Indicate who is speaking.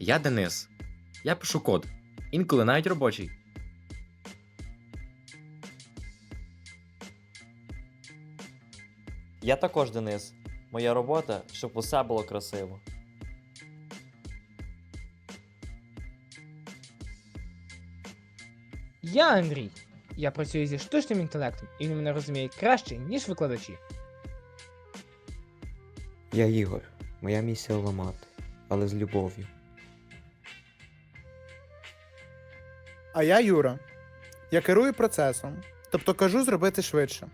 Speaker 1: Я Денис. Я пишу код. Інколи навіть робочий.
Speaker 2: Я також Денис. Моя робота, щоб усе було красиво.
Speaker 3: Я Андрій. Я працюю зі штучним інтелектом, і він мене розуміє краще, ніж викладачі.
Speaker 4: Я Ігор. Моя місія ламати, але з любов'ю.
Speaker 5: А я Юра. Я керую процесом, тобто кажу зробити швидше.